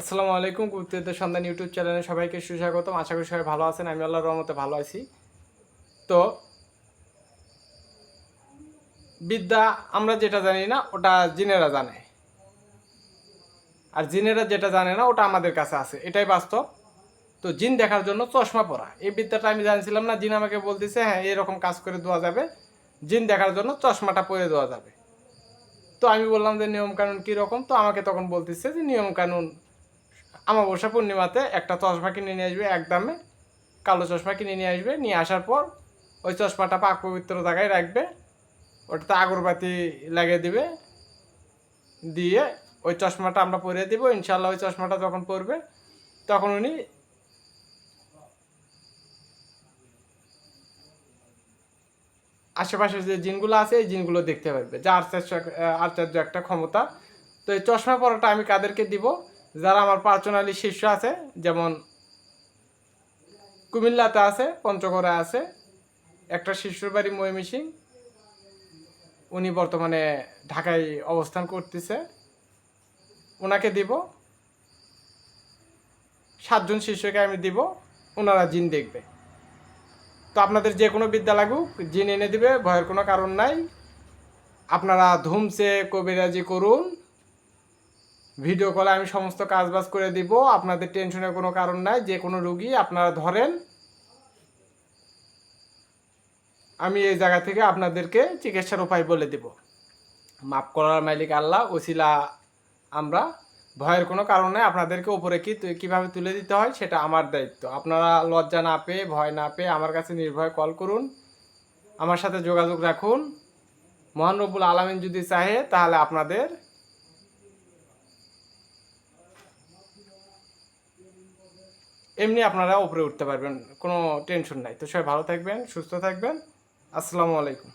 আসসালামু আলাইকুম গুপ্তদের সন্ধান ইউটিউব চ্যানেলে সবাইকে সুস্বাগতম। আশা করি সবাই ভালো আছেন, আমি আল্লাহর রহমতে ভালো আছি। তো, বিদ্যা, আমরা যেটা জানি না, ওটা জিনেরা জানে। আর জিনেরা যেটা জানে না, ওটা আমাদের কাছে আছে, এটাই বাস্তব। তো, জিন দেখার জন্য চশমা পরা। এই বিদ্যাটা আমি জানছিলাম না, জিন আমাকে বলতেছে হ্যাঁ এরকম কাজ করে দেওয়া যাবে। জিন দেখার জন্য চশমাটা পরে দেওয়া যাবে। তো, আমি বললাম যে, নিয়মকানুন কীরকম তো, আমাকে তখন বলতেছে যে, নিয়মকানুন আমাবস্যা পূর্ণিমাতে একটা চশমা কিনে নিয়ে আসবে এক দামে কালো চশমা কিনে নিয়ে আসবে। নিয়ে আসার পর ওই চশমাটা পাক পবিত্র জায়গায় রাখবে ওটাতে আগরবাতি লাগিয়ে দিবে দিয়ে ওই চশমাটা আমরা পরিয়ে দিব। ইনশাল্লাহ ওই চশমাটা যখন পরবে তখন উনি আশেপাশের যে জিনগুলো আছে এই জিনগুলো দেখতে পারবে। যা আহ, আশ্চর্য একটা ক্ষমতা। তো এই চশমা পরাটা আমি কাদেরকে দিব? যারা আমার পার্সোনালি শিষ্য আছে, যেমন কুমিল্লাতে আছে, পঞ্চগড়ে আছে, একটা শিশুর বাড়ি ময়মিসিং উনি বর্তমানে ঢাকায় অবস্থান করতেছে। ওনাকে দিব। সাতজন শিষ্যকে আমি দিব ওনারা জিন দেখবে। তো আপনাদের যে কোনো বিদ্যা লাগুক, জিন এনে দিবে, ভয়ের কোনো কারণ নাই। আপনারা ধুমসে কবিরাজি করুন। ভিডিও কলে আমি সমস্ত কাজবাজ করে দিব, আপনাদের টেনশনের কোনো কারণ নাই, যে কোনো রুগী আপনারা ধরেন, আমি এই জায়গা থেকে আপনাদেরকে চিকিৎসার উপায় বলে দিব। মাফ করার মালিক আল্লাহ, ওসিলা আমরা, ভয়ের কোনো কারণ নেই, আপনাদেরকে উপরে কি কীভাবে তুলে দিতে হয় সেটা আমার দায়িত্ব। আপনারা লজ্জা না পেয়ে, ভয় না পেয়ে আমার কাছে নির্ভয় কল করুন, আমার সাথে যোগাযোগ রাখুন। মহান রব্বুল আলমিন যদি চাহে, তাহলে আপনাদের এমনি আপনারা উপরে উঠতে পারবেন, কোনো টেনশন নাই। তো সবাই ভালো থাকবেন, সুস্থ থাকবেন। আসসালামু আলাইকুম।